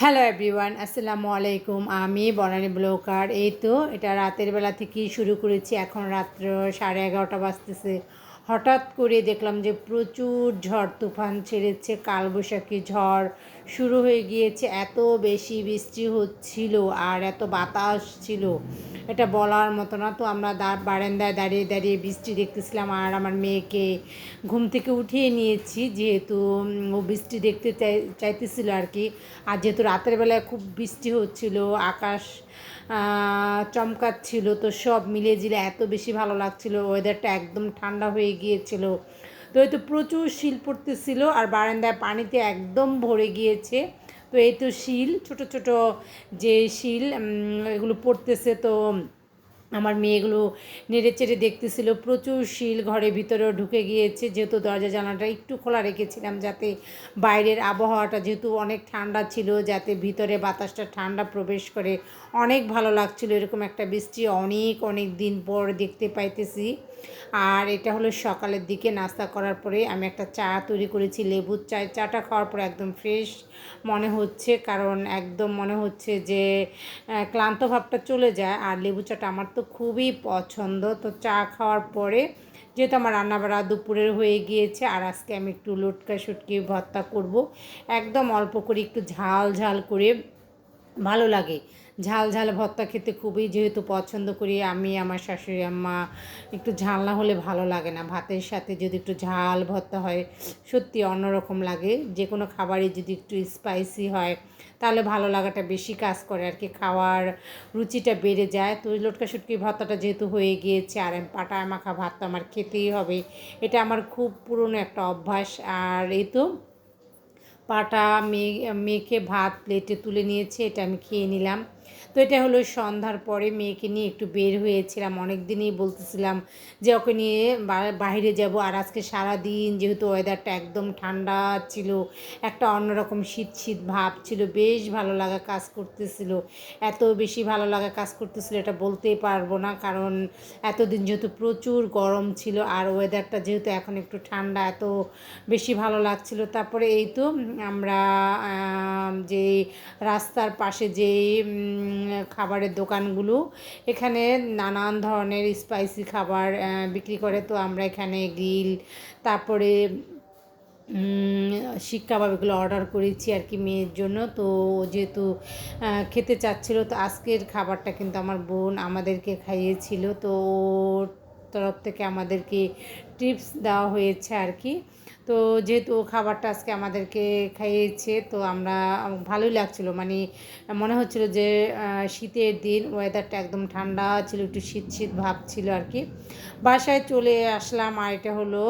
Hello everyone আসসালামু আলাইকুম আমি বনানী ব্লকার। এই তো, এটা রাতের বেলা থেকেই শুরু করেছি। এখন রাত্র সাড়ে এগারোটা বাজতেছে। হঠাৎ করে দেখলাম যে প্রচুর ঝড়, তুফান ছেড়েছে, কালবৈশাখী ঝড় শুরু হয়ে গিয়েছে, এত বেশি বৃষ্টি হচ্ছিল আর এত বাতাস ছিল। এটা বলার মতো না। তো আমরা বারান্দায় দাঁড়িয়ে দাঁড়িয়ে বৃষ্টি দেখতেছিলাম আর আমার মেয়েকে ঘুম থেকে উঠিয়ে নিয়েছি। যেহেতু ও বৃষ্টি দেখতে চাই, চাইতেছিল আর কি। আর যেহেতু রাতের বেলায় খুব বৃষ্টি হচ্ছিল, আকাশ চমকাচ্ছিল, তো সব মিলিয়ে জিলে এত বেশি ভালো লাগছিল। ওয়েদারটা একদম ঠান্ডা হয়ে গিয়েছিল। তো এই তো প্রচুর শিল পড়তেছিল আর বারান্দায় পানিতে একদম ভরে গিয়েছে। তো এই তো শিল, ছোট ছোট যে শিল এগুলো পড়তেছে তো আমার মেয়েগুলো নেড়ে চেড়ে দেখতেছিল। প্রচুর শিল ঘরের ভিতরেও ঢুকে গিয়েছে, যেহেতু দরজা জানাটা একটু খোলা রেখেছিলাম যাতে বাইরের আবহাওয়াটা যেহেতু অনেক ঠান্ডা ছিল, যাতে ভিতরে বাতাসটা ঠান্ডা প্রবেশ করে অনেক ভালো লাগছিল। এরকম একটা বৃষ্টি অনেক অনেক দিন পর দেখতে পাইতেছি। আর এটা হলো সকালের দিকে নাস্তা করার পরে আমি একটা চা তৈরি করেছি, লেবুর চা চাটা খাওয়ার পরে একদম ফ্রেশ মনে হচ্ছে, কারণ একদম মনে হচ্ছে যে ক্লান্ত ভাবটা চলে যায়। আর লেবু চাটা আমার তো খুবই পছন্দ। তো চা খাওয়ার পরে যেহেতু আমার রান্নাবাড়া দুপুরের হয়ে গিয়েছে, আর আজকে আমি একটু লটকা শুটকি ভর্তা করব। একদম অল্প করে একটু ঝাল ঝাল করে ভালো লাগে। ঝাল ঝাল ভর্তা খেতে খুবই যেহেতু পছন্দ করি, আমি, আমার শাশুড়ি আম্মা, একটু ঝাল না হলে ভালো লাগে না। ভাতের সাথে যদি একটু ঝাল ভর্তা হয়, সত্যি অন্যরকম লাগে। যে কোনো খাবারই যদি একটু স্পাইসি হয়, তাহলে ভালো লাগাটা বেশি কাজ করে আর কি। খাওয়ার রুচিটা বেড়ে যায়। তো লটকা শুটকি ভর্তাটা যেহেতু হয়ে গিয়েছে, আর পাটায় মাখা ভাত তো আমার খেতেই হবে। এটা আমার খুব পুরনো একটা অভ্যাস। আর এই তো পাটা মেয়ে মেয়েকে ভাত প্লেটে তুলে নিয়েছে এটা আমি খেয়ে নিলাম। তো এটা হলো সন্ধ্যার পরে মেয়েকে নিয়ে একটু বের হয়েছিলাম। অনেক দিনই বলতেছিলাম যে ওকে নিয়ে বাইরে যাব। আর আজকে সারা দিন যেহেতু ওয়েদারটা একদম ঠান্ডা ছিল, একটা অন্যরকম শীত শীত ভাব ছিল, বেশ ভালো লাগা কাজ করতেছিল। এত বেশি ভালো লাগা কাজ করতেছিল এটা বলতেই পারব না, কারণ এতদিন যেহেতু প্রচুর গরম ছিল আর ওয়েদারটা যেহেতু এখন একটু ঠান্ডা, এত বেশি ভালো লাগছিল। তারপরে এই তো আমরা যে রাস্তার পাশে যে খাবারের দোকানগুলো। এখানে নানান ধরনের স্পাইসি খাবার বিক্রি করে। তো আমরা এখানে গ্রিল তারপরে শিক কাবাব এগুলো অর্ডার করেছি আর কি মেয়ের জন্য। তো যেহেতু খেতে চাচ্ছিল, তো আজকের খাবারটা কিন্তু আমার বোন আমাদেরকে খাইয়েছিল। তো তরফ থেকে আমাদেরকে টিপস দেওয়া হয়েছে আর কি। তো যেহেতু খাবারটা আজকে আমাদেরকে খাইয়েছে, তো আমরা ভালোই লাগছিল। মানে মনে হচ্ছিল যে শীতের দিন ওয়েদারটা একদম ঠান্ডা ছিল, একটু শীত শীত ভাব ছিল আর কি বাসায় চলে আসলাম আর এটা হলো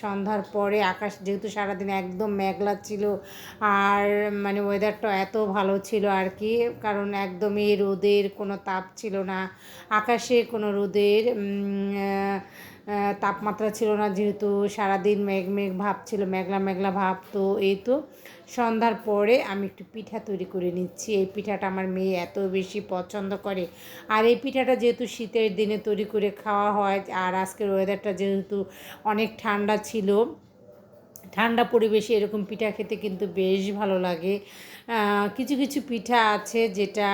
সন্ধ্যার পরে আকাশ যেহেতু সারাদিন একদম মেঘলা ছিল আর মানে ওয়েদারটা এত ভালো ছিল আর কি কারণ একদমই রোদের কোনো তাপ ছিল না। আকাশে কোনো রোদের তাপমাত্রা ছিল না যেহেতু সারাদিন মেঘ মেঘ ভাব ছিল, মেঘলা মেঘলা ভাব। তো এই তো সন্ধ্যার পরে আমি একটু পিঠা তৈরি করে নিচ্ছি। এই পিঠাটা আমার মেয়ে এত বেশি পছন্দ করে। আর এই পিঠাটা যেহেতু শীতের দিনে তৈরি করে খাওয়া হয় আর আজকের ওয়েদারটা যেহেতু অনেক ঠান্ডা ছিল, ঠান্ডা পরিবেশে এরকম পিঠা খেতে কিন্তু বেশ ভালো লাগে। কিছু কিছু পিঠা আছে যেটা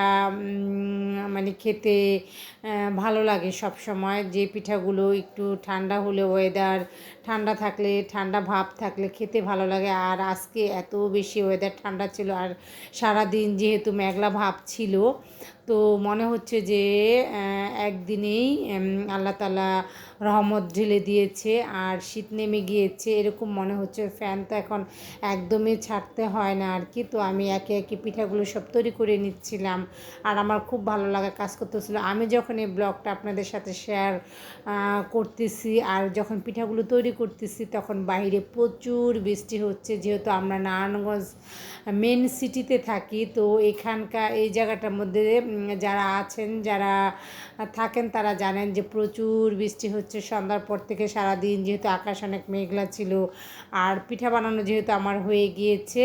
মানে খেতে ভালো লাগে সব সময় যে পিঠাগুলো একটু ঠান্ডা হলে ওয়েদার ঠান্ডা থাকলে, ঠান্ডা ভাব থাকলে খেতে ভালো লাগে। আর আজকে এত বেশি ওয়েদার ঠান্ডা ছিল আর সারা দিন যেহেতু মেঘলা ভাব ছিল তো মনে হচ্ছে যে একদিনেই আল্লাহ তালা রহমত ঢেলে দিয়েছে আর শীত নেমে গিয়েছে, এরকম মনে হচ্ছে। ফ্যান তো এখন একদমই ছাড়তে হয় না আর কি। তো আমি একে একে পিঠাগুলো সব তৈরি করে নিচ্ছিলাম আর আমার খুব ভালো লাগা কাজ করতেছিল। আমি যখন এই ব্লগটা আপনাদের সাথে শেয়ার করতেছি আর যখন পিঠাগুলো তৈরি করতেছি, তখন বাইরে প্রচুর বৃষ্টি হচ্ছে। যেহেতু আমরা নারায়ণগঞ্জ মেন সিটিতে থাকি, তো এখানকার এই জায়গাটার মধ্যে যারা আছেন, যারা থাকেন তারা জানেন যে প্রচুর বৃষ্টি হচ্ছে। সন্ধ্যার পর থেকে সারাদিন যেহেতু আকাশ অনেক মেঘলা ছিল আর পিঠা বানানো যেহেতু আমার হয়ে গিয়েছে,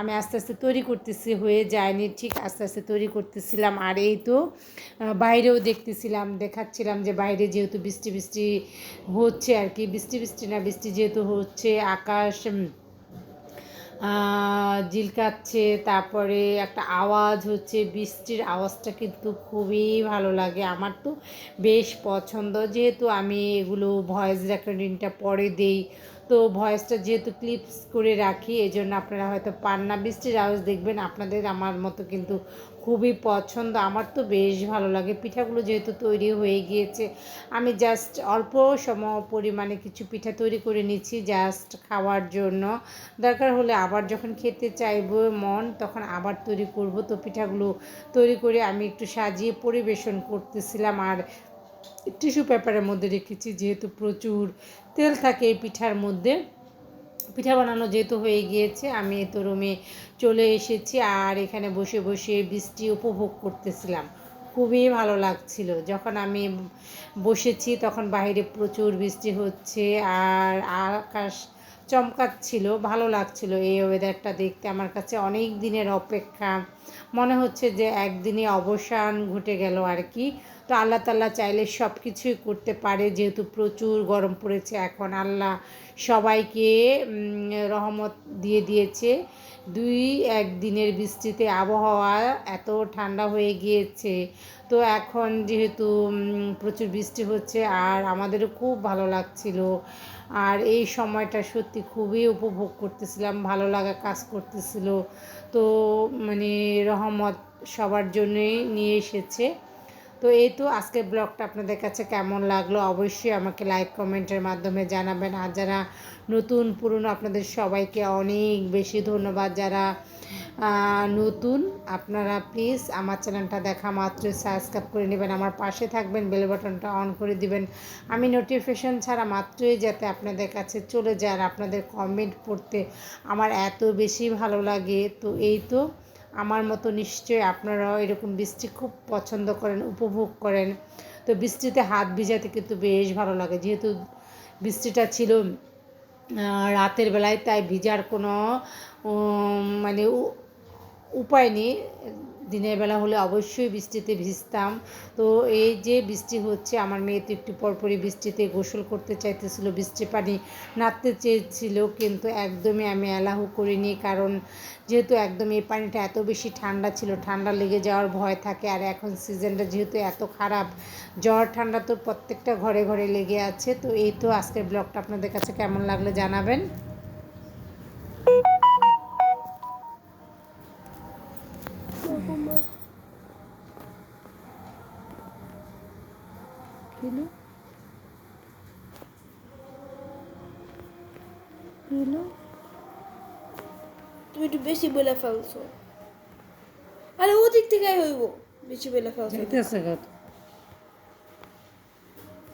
আমি আস্তে আস্তে তৈরি করতেছি, হয়ে যায়নি, ঠিক আস্তে আস্তে তৈরি করতেছিলাম। আর এই তো বাইরেও দেখতেছিলাম, দেখাচ্ছিলাম যে বাইরে যেহেতু বৃষ্টি বৃষ্টি হচ্ছে আর কি, বৃষ্টি বৃষ্টি না, বৃষ্টি যেহেতু হচ্ছে, আকাশ ঝিলকাচ্ছে তারপরে একটা আওয়াজ হচ্ছে, বৃষ্টির আওয়াজটা কিন্তু খুবই ভালো লাগে। আমার তো বেশ পছন্দ। যেহেতু আমি এগুলো ভয়েস রেকর্ডিংটা পরে দেই তো ভয়েসটা যেহেতু ক্লিপস করে রাখি এই জন্য আপনারা হয়তো পান্না বৃষ্টির আওয়াজ দেখবেন, আপনাদের আমার মতো কিন্তু খুবই পছন্দ। আমার তো বেশ ভালো লাগে। পিঠাগুলো যেহেতু তৈরি হয়ে গিয়েছে, আমি জাস্ট অল্প সম পরিমাণে কিছু পিঠা তৈরি করে নিচ্ছি জাস্ট খাওয়ার জন্য। দরকার হলে আবার যখন খেতে চাইব মন, তখন আবার তৈরি করব। তো পিঠাগুলো তৈরি করে আমি একটু সাজিয়ে পরিবেশন করতেছিলাম। আর টিস্যু পেপারের মধ্যে রেখেছি, যেহেতু প্রচুর তেল থাকে এই পিঠার মধ্যে। পিঠা বানানো যেহেতু হয়ে গিয়েছে, আমি তো রুমে চলে এসেছি আর এখানে বসে বসে বৃষ্টি উপভোগ করতেছিলাম। খুবই ভালো লাগছিল। যখন আমি বসেছি তখন বাইরে প্রচুর বৃষ্টি হচ্ছে আর আকাশ চমকাচ্ছিল, ভালো লাগছিল এই ওয়েদারটা দেখতে। আমার কাছে অনেক দিনের অপেক্ষা। মনে হচ্ছে যে একদিনে অবসান ঘটে গেল আর কি। তো আল্লাহ তাল্লাহ চাইলে সব কিছুই করতে পারে। যেহেতু প্রচুর গরম পড়েছে, এখন আল্লাহ সবাইকে রহমত দিয়ে দিয়েছে। দুই একদিনের বৃষ্টিতে আবহাওয়া এত ঠান্ডা হয়ে গিয়েছে। তো এখন যেহেতু প্রচুর বৃষ্টি হচ্ছে আর আমাদেরও খুব ভালো লাগছিল। আর এই সময়টা সত্যি খুবই উপভোগ করতেছিলাম, ভালো লাগা কাজ করতেছিল। তো মানে রহমত সবার জন্যই নিয়ে এসেছে। তো এই তো আজকের ব্লগটা আপনাদের কাছে কেমন লাগল? অবশ্যই আমাকে লাইক কমেন্টের মাধ্যমে জানাবেন। আর যারা নতুন, পুরনো, আপনাদের সবাইকে অনেক বেশি ধন্যবাদ। যারা নতুন, আপনারা প্লিজ আমার চ্যানেলটা দেখা মাত্র সাবস্ক্রাইব করে নেবেন। আমার পাশে থাকবেন বেল বাটনটা অন করে দিবেন। আমি নোটিফিকেশন ছাড়া মাত্রই যাতে আপনাদের কাছে চলে যায়। আর আপনাদের কমেন্ট পড়তে আমার এত বেশি ভালো লাগে। তো এই তো আমার মতো নিশ্চয়ই আপনারাও এরকম বৃষ্টি খুব পছন্দ করেন, উপভোগ করেন। তো বৃষ্টিতে হাত ভিজাতে কিন্তু বেশ ভালো লাগে। যেহেতু বৃষ্টিটা ছিল রাতের বেলায়, তাই ভিজার কোনো মানে উপায় নেই। দিনের বেলা হলে অবশ্যই বৃষ্টিতে ভিজতাম। তো এই যে বৃষ্টি হচ্ছে, আমার মেয়ে তো একটু পরপরই বৃষ্টিতে গোসল করতে চাইতেছিল, বৃষ্টি পানি নাড়তে চেয়েছিল, কিন্তু একদমই আমি অ্যালাহু করিনি। কারণ যেহেতু একদম এই পানিটা এত বেশি ঠান্ডা ছিল, ঠান্ডা লেগে যাওয়ার ভয় থাকে। আর এখন সিজনটা যেহেতু এত খারাপ, জ্বর, ঠান্ডা তো প্রত্যেকটা ঘরে ঘরে লেগে আছে। তো এই তো আজকের ব্লগটা। আপনাদের কাছে কেমন লাগল জানাবেন? হলো তুমি একটু বেশি বলে ফেলছো। আরে ওদিক থেকে হইব বেশি বলে ফেলছো